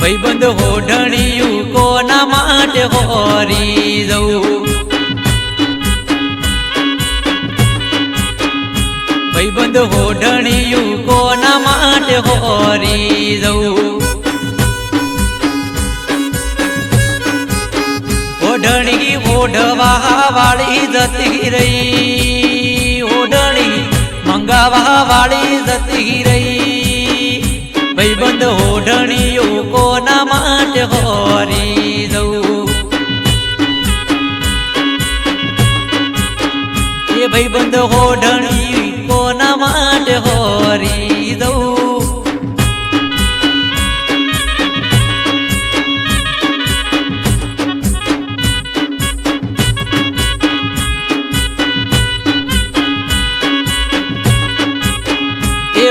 ભાઈબંધ હોઢણિયું કોના માટે હોરી જવું? ભાઈબંધ હોઢણિયું કોના માટે હોરી જવું? ઓઢણી ઓઢવા વાળી જતી રહી ઓઢણી મંગાવા વાળી જતી રહી. ભાઈબંધ ઓઢણીઓ કોના માટે હોરી જવું એ ભાઈબંધ ઓઢણી કોના માટે હોરી જવું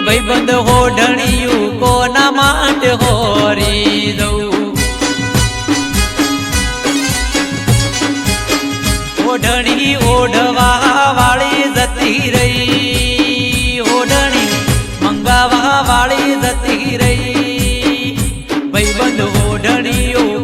ભાઈબંધ હોઢણિયું ઓઢણી ઓઢવા વાળી જતી રહી. ઓઢણી મંગાવા વાળી જતી રહી. ભાઈ બંધ ઓઢણીઓ